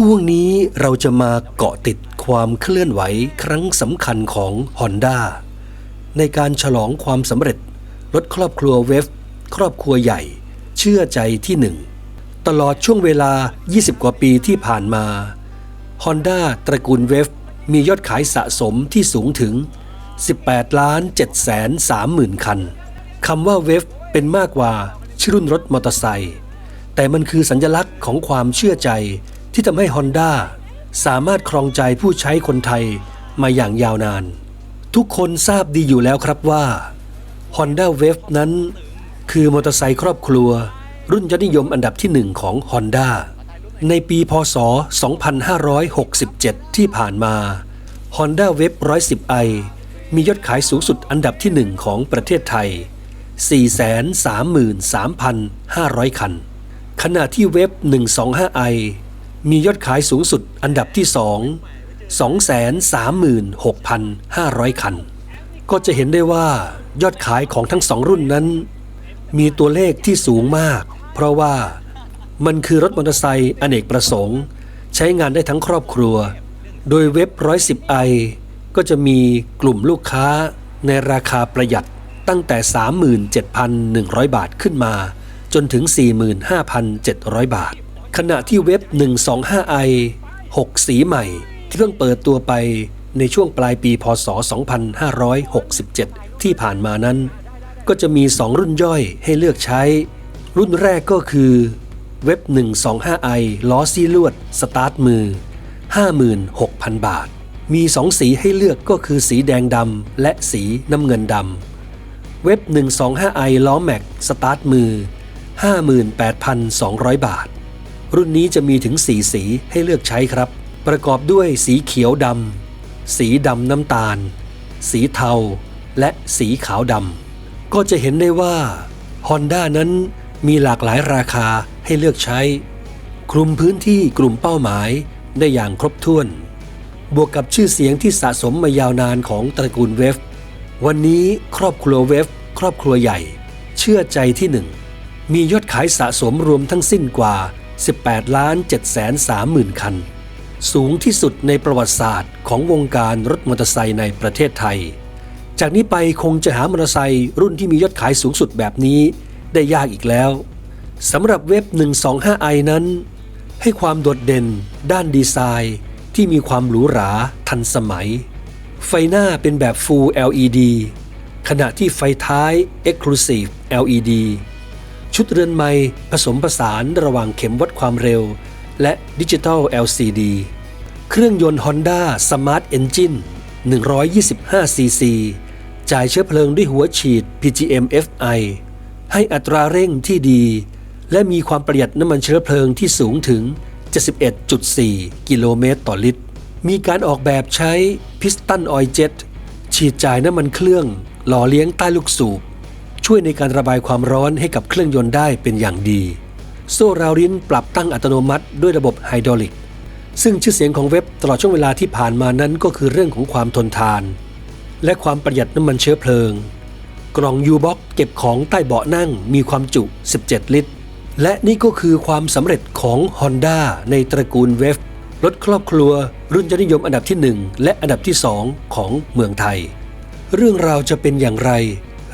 ช่วงนี้เราจะมาเกาะติดความเคลื่อนไหวครั้งสำคัญของ Honda ในการฉลองความสำเร็จรถครอบครัวเวฟครอบครัวใหญ่ เชื่อใจที่หนึ่ง ตลอดช่วงเวลา 20 กว่าปีที่ผ่านมา Honda ตระกูลเวฟมียอดขายสะสมที่สูงถึง 18ล้าน7แสน3หมื่นคัน คำว่าเวฟเป็นมากกว่าชื่อรุ่นรถมอเตอร์ไซค์แต่มันคือสัญลักษณ์ของความเชื่อใจ ที่ทำให้ Honda สามารถครองใจผู้ใช้คนไทยมาอย่างยาวนาน ทุกคนทราบดีอยู่แล้วครับว่า Honda Wave นั้น คือมอเตอร์ไซค์ครอบครัว รุ่นยอดนิยมอันดับที่หนึ่งของ Honda ในปีพศ 2567 ที่ผ่านมา Honda Wave 110i มียอดขายสูงสุดอันดับที่หนึ่งของประเทศไทย 433,500 คัน ขณะที่เว็บ 125i มียอดขายสูงสุดอันดับที่ 2 236,500 คัน ก็จะเห็นได้ว่ายอดขายของทั้งสองรุ่นนั้น มีตัวเลขที่สูงมาก เพราะว่ามันคือรถมอเตอร์ไซค์อเนกประสงค์ ใช้งานได้ทั้งครอบครัว โดยเว็บ 110i ก็จะมีกลุ่มลูกค้าในราคาประหยัดตั้งแต่ 37,100 บาทขึ้นมา จนถึง 45,700 บาท ขณะที่เว็บ 125i 6 สีใหม่ ที่เพิ่งเปิดตัวไปในช่วงปลายปีพศ 2567 ที่ผ่านมานั้น ก็จะมี 2 รุ่นย่อยให้เลือกใช้ รุ่นแรกก็คือเว็บ 125i ล้อซีลวด สตาร์ทมือ 56,000 บาท มี 2 สีให้เลือกก็คือสีแดงดำและสีน้ำเงินดำ เว็บ 125i ล้อแม็ก สตาร์ทมือ 58,200 บาท รุ่นนี้จะมีถึง 4 สีให้เลือกใช้ครับ ประกอบด้วยสีเขียวดำ สีดำน้ำตาล สีเทา และสีขาวดำ ก็จะเห็นได้ว่า Honda นั้นมีหลากหลายราคาให้เลือกใช้ คลุมพื้นที่กลุ่มเป้าหมายได้อย่างครบถ้วน บวกกับชื่อเสียงที่สะสมมายาวนานของตระกูลเวฟ วันนี้ครอบครัวเวฟครอบครัวใหญ่ เชื่อใจที่หนึ่งมียอดขายสะสมรวมทั้งสิ้นกว่า 18ล้าน7แสน3หมื่นคัน สูงที่สุดในประวัติศาสตร์ของวงการรถมอเตอร์ไซค์ในประเทศไทย จากนี้ไปคงจะหามอเตอร์ไซค์รุ่นที่มียอดขายสูงสุดแบบนี้ได้ยากอีกแล้วสำหรับเว็บ 125i นั้น ให้ความโดดเด่น ด้านดีไซน์ที่มีความหรูหราทันสมัย ไฟหน้าเป็นแบบ Full LED ขณะที่ไฟท้าย Exclusive LED ชุดเรือนไม้ผสมผสานระหว่างเข็มวัดความเร็ว และดิจิตอล LCD เครื่องยนต์ Honda Smart Engine 125cc จ่ายเชื้อเพลิงด้วยหัวฉีด PGM FI ให้อัตราเร่งที่ดี และมีความประหยัดน้ำมันเชื้อเพลิงที่สูงถึง 71.4 กิโลเมตรต่อลิตร มีการออกแบบใช้พิสตันออยเจ็ตฉีดจ่ายน้ำมันเครื่อง หล่อเลี้ยงใต้ลูกสูบ ช่วยในการระบายความร้อนให้กับเครื่องยนต์ได้เป็นอย่างดี โซ่ราวลิ้นปรับตั้งอัตโนมัติด้วยระบบไฮดรอลิก ซึ่งชื่อเสียงของเว็บตลอดช่วงเวลาที่ผ่านมานั้นก็คือเรื่องของความทนทาน และความประหยัดน้ำมันเชื้อเพลิง กล่องยูบ็อกเก็บของใต้เบาะนั่งมีความจุ 17 ลิตร และนี่ก็คือความสำเร็จของ Honda ในตระกูลเวฟรถครอบครัว รุ่นยอดนิยมอันดับที่ 1 และอันดับที่ 2 ของเมืองไทย เรื่องราวจะเป็นอย่างไร